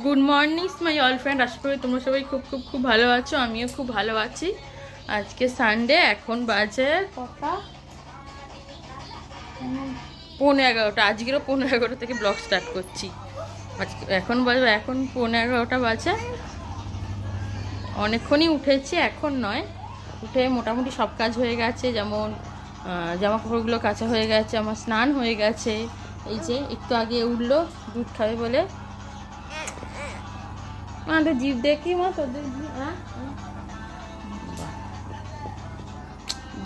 Good morning my all friend আশা করি তোমরা সবাই খুব খুব খুব ভালো আছো। আমিও খুব ভালো আছি। আজকে সানডে এখন বাজে কটা? পৌনে এগারোটা। আজকেরও পৌনে এগারোটা থেকে ব্লগ স্টার্ট করছি। আজকে এখন বাজে, এখন পৌনে এগারোটা বাজে। অনেকক্ষণই উঠেছি, এখন নয়। উঠে মোটামুটি সব কাজ হয়ে গেছে। যেমন জামা কাপড়গুলো কাঁচা হয়ে গেছে, আমার স্নান হয়ে গেছে। এই যে, একটু আগে উঠল, দুধ খাবে বলে। তো জিভ দেখি মা, তোদের।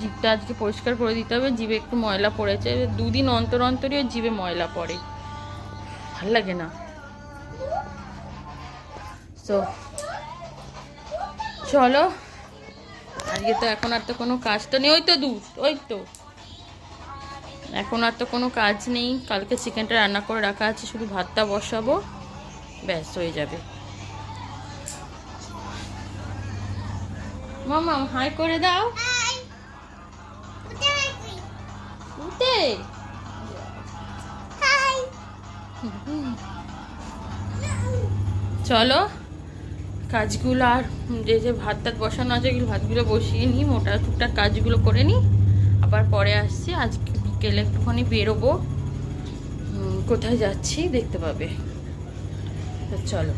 জিভটা আজকে পরিষ্কার করে দিতে হবে জিভে একটু ময়লা পড়েছে দুদিন অন্তর অন্তরই জিভে ময়লা পড়ে। ভালো লাগে না। তো চলো। আজকে তো এখন আর তো কোনো কাজ তো নেই। ওই তো দুধ ওই তো। এখন আর তো কোনো কাজ নেই। কালকে চিকেনটা রান্না করে রাখা আছে, শুধু ভাতটা বসাবো। ব্যাস, হয়ে যাবে। মামা হাই করে দাও। উঠে চলো কাজগুলো আর যে যে ভাত টাত বসানো আছে এগুলো ভাতগুলো বসিয়ে নিই মোটা টুকটাক কাজগুলো করে নিই। আবার পরে আসছি আজকে বিকেলে একটুখানি বেরোবো। কোথায় যাচ্ছি দেখতে পাবে। চলো।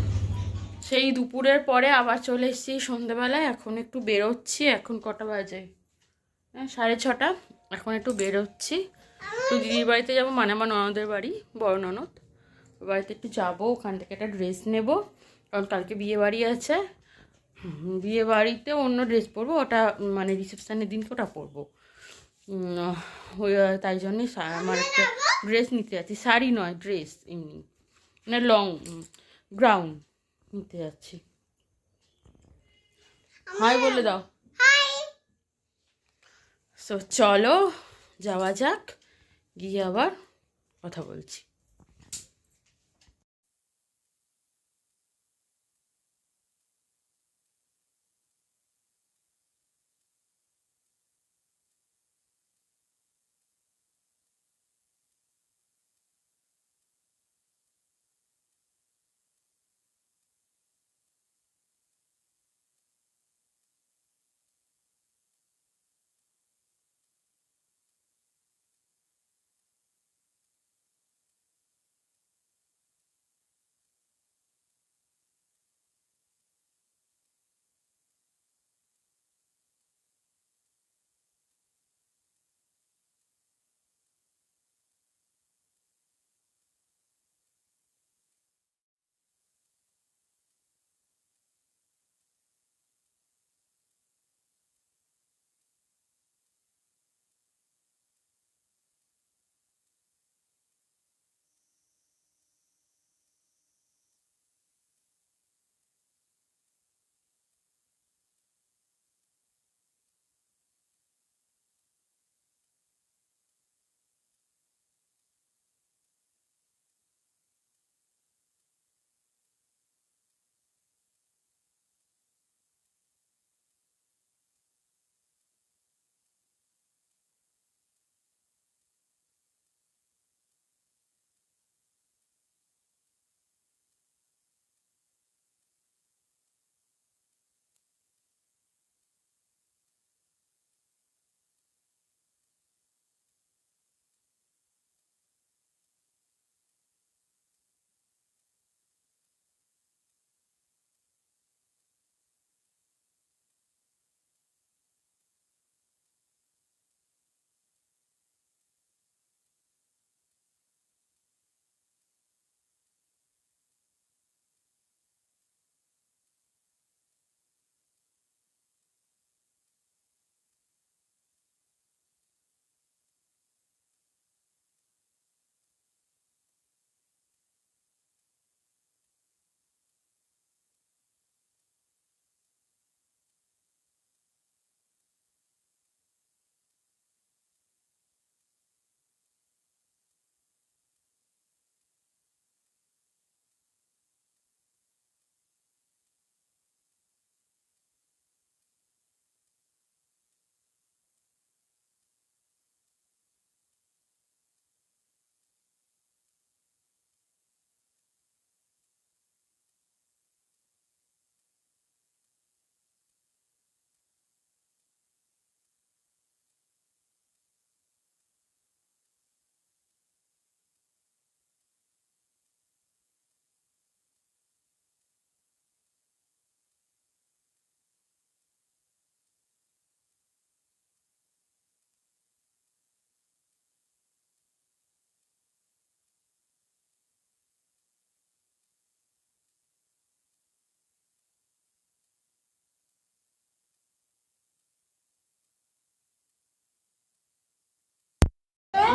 সেই দুপুরের পরে আবার চলে এসেছি সন্ধেবেলায়। এখন একটু বেরোচ্ছি, এখন কটা বাজে? হ্যাঁ সাড়ে ছটা। এখন একটু বেরোচ্ছি। তো দিদির বাড়িতে যাব মানে আমার ননদের বাড়ি, বড় ননদ। বাড়িতে একটু যাব, ওখান থেকে একটা ড্রেস নেব, কারণ কালকে বিয়ে বাড়ি আছে। বিয়ে বাড়িতে অন্য ড্রেস পরবো, ওটা মানে রিসেপশানের দিনকে ওটা পরবো। তাই জন্যে আমার একটা ড্রেস নিতে যাচ্ছি। শাড়ি নয় ড্রেস এমনি। মানে লং গ্রাউন্ড নিতে যাচ্ছি। হাই বলে দাও। সো চলো যাওয়া যাক গিয়ে আবার কথা বলছি।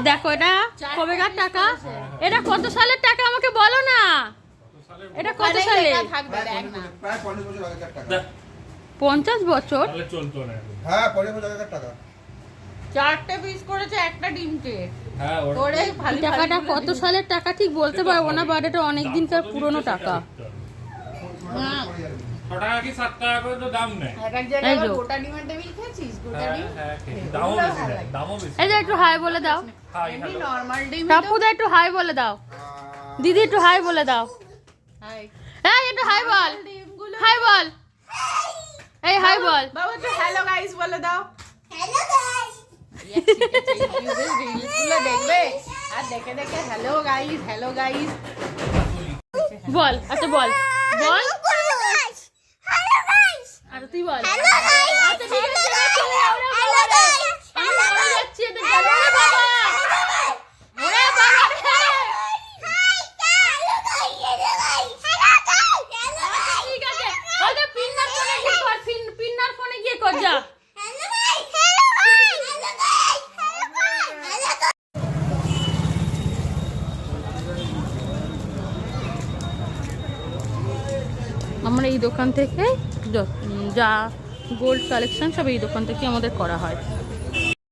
দেখো এটা কবেকার টাকা? এটা কত সালের টাকা আমাকে বলো না? এটা কত সালে? থাকবে দেখ না। প্রায় পঞ্চাশ বছর। হ্যাঁ টাকা। চারটে পিস করেছে একটা ডিমকে হ্যাঁ টাকাটা কত সালের টাকা ঠিক বলতে পারব না বাট এটা অনেক দিনকার পুরনো টাকা। একটু হাই বলে দাও হাই এমনি হ্যালো নর্মাল ডিম টাপুদা একটু হাই বলে দাও দিদি একটু হাই বলে দাও হাই এই একটু হাই বল ডিমগুলো হাই বল এই হাই বল বাবা একটু হ্যালো গাইস বলে দাও Yes, শিখেছে, ইউটিউবে reels গুলো দেখবে আর দেখে দেখে হ্যালো গাইস হ্যালো গাইস বল আচ্ছা বল বল আর তুই বল আচ্ছা ঠিক আছে চলে যাও রে বাবা রে। আমি মরে যাচ্ছি এদের জ্বালা। ওরে বাবা ওরে বাবা রে। আচ্ছা, ঠিক আছে ওদের পিন্নার ফোনে গিয়ে কর পিন- পিন্নার ফোনে গিয়ে কর যা আমরা এই দোকান থেকে য- যা গোল্ড কালেকশন সব এই দোকান থেকে আমাদের করা হয়।